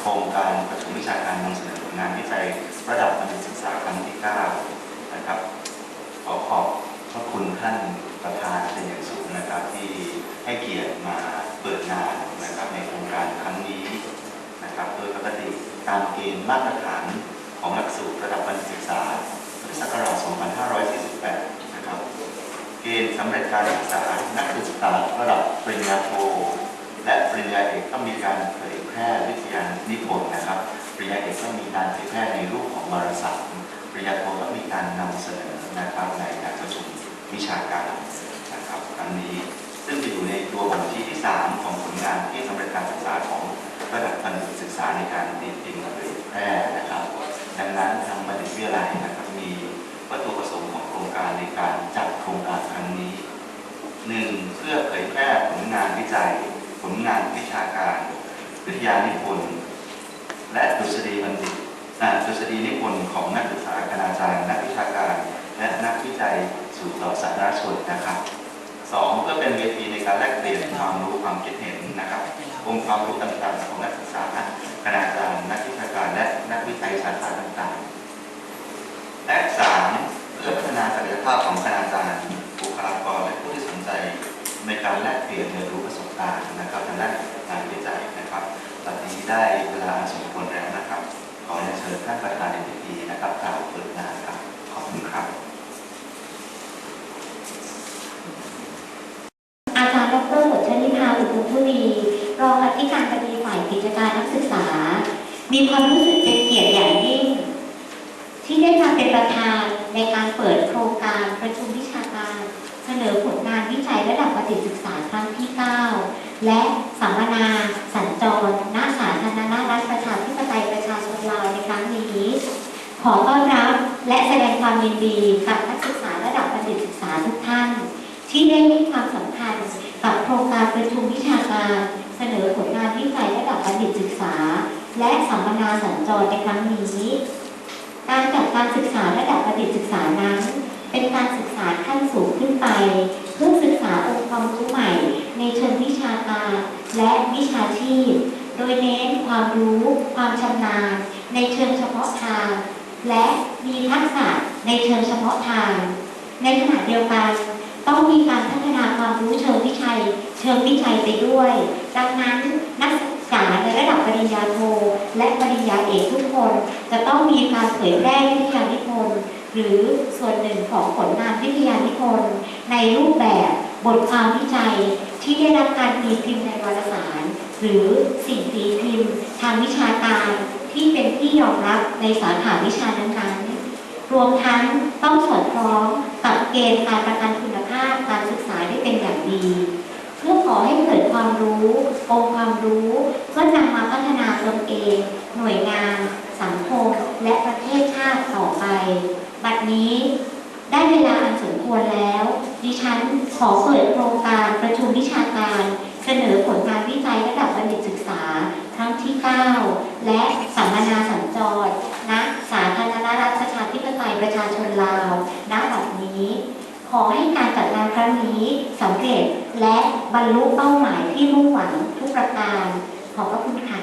โครงการประชุมวิชาการนำเสนอผลงานวิจัยระดับมัธยมศึกษาครั้งที่ 9 นะครับ ขอขอบพระคุณท่านประธานเป็นอย่างสูงนะครับที่ให้เกียรติมาเปิดงานนะครับในโครงการครั้งนี้นะครับ โดยปกติตามเกณฑ์มาตรฐานของหลักสูตรระดับมัธยมศึกษาพุทธศักราช 2548 นะครับ เกณฑ์สำเร็จการศึกษานักศึกษาระดับปริญญาโท และปริญญาเอกต้องมีการเผยแพร่วิทยานิพนธ์นะค รับปริญญาเอกต้องมีการเผยแพร่ในรูปของวารสารปริญญาโทต้องมีการนำเสนอนะครับในการประชุมวิชาการนะครับครั้งนี้ ซึ่งจะอยู่ในตัวบทที่ที่ 3 ของผลงานที่สำเร็จการศึกษาของระดับบัณฑิตศึกษาในการตีพิมพ์เผยแพร่นะครับ ดังนั้นทางบัณฑิตวิทยาลัยนะครับมีวัตถุประสงค์ของโครงการในการจัดโครงการครั้งนี้หนึ่งเพื่อเผยแพร่ผลงานวิจัย ผลงานวิชาการ วิทยานิพนธ์ และดุษฎีบัณฑิตดุษฎีนิพนธ์ของนักศึกษาคณาจารย์นักวิชาการ และนักวิจัยสู่ต่อสาธารณชนนะครับสองเพื่อเป็นเวทีในการแลกเปลี่ยนความรู้ความคิดเห็นนะครับองค์ความรู้ต่างๆของนักศึกษาคณาจารย์นักวิชาการและนักวิจัยสาขาต่างๆและสามเพื่อพัฒนาศักยภาพของคณาจารย์บุคลากรและผู้ที่สนใจในการแลกเปลี่ยนเรียนรู้ประสบการณ์นะครับทางด้านงานวิจัยนะครับตอนนี้ได้เวลาอันสมควรแล้วนะครับ ขอเรียนเชิญท่านประธานในพิธีนะครับกล่าวเปิดงานครับ ขอบคุณครับ อาจารย์ดรหมดชนิพาอุทุมพุรีรองอ ธิการบดีฝ่ายกิจการนักศึกษา มีความรู้สึกเป็นเกียรติอย่างยิ่ง ที่ได้มาเป็นประธานในการเปิดโครงการประชุมวิชาการ เสนอผลงานวิจัยระดับประสิทธิศึกษาครั้งที่ 9 และสัมมนาสัญจรณสาธารณรัฐประชาธิปไตยประชาชนลาวในครั้งนี้ ขอต้อนรับและแสดงความยินดีกับนักศึกษาระดับประสิทธิศึกษาทุกท่าน ที่ได้ให้ความสำคัญกับโครงการประชุมวิชาการ เสนอผลงานวิจัยระดับบัณฑิตศึกษา และสัมมนาสัญจรในครั้งนี้ การจัดการศึกษาระดับบัณฑิตศึกษานั้น เป็นการศึกษาขั้นสูงขึ้นไป เพื่อศึกษาองค์ความรู้ใหม่ ในเชิงวิชาการและวิชาชีพ โดยเน้นความรู้ ความชำนาญ ในเชิงเฉพาะทาง และมีทักษะในเชิงเฉพาะทาง ในขณะเดียวกัน ต้องมีการพัฒนาความรู้เชิงวิจัย เชิงวิจัยไปด้วย ดังนั้นนักศึกษาในระดับปริญญาโท และปริญญาเอกทุกคน จะต้องมีการเผยแพร่วิทยานิพนธ์หรือส่วนหนึ่งของผลงานวิทยานิพนธ์ในรูปแบบบทความวิจัยที่ได้รับการตีพิมพ์ในวารสาร หรือสิ่งตีพิมพ์ ทางวิชาการที่เป็นที่ยอมรับในสาขาวิชานั้นๆรวมทั้งต้องสอดคล้องกับเกณฑ์การประ อขอให้เกิดความรู้ องค์ความรู้เพื่อนำมาพัฒนาตนเอง หน่วยงาน สังคม และประเทศชาติต่อไป บัดนี้ได้เวลาอันสมควรแล้ว ดิฉันขอเปิดโครงการประชุมวิชาการ เสนอผลงานวิจัยระดับบัณฑิตศึกษา ครั้งที่ 9 และสัมมนาสัญจรณสาธารณรัฐประชาธิปไตยประชาชนลาว ณ บัดนี้ ขอให้การจัด งานครั้งนี้สำเร็จและบรรลุเป้าหมายที่มุ่งหวังทุกประการ ขอบพระคุณค่ะ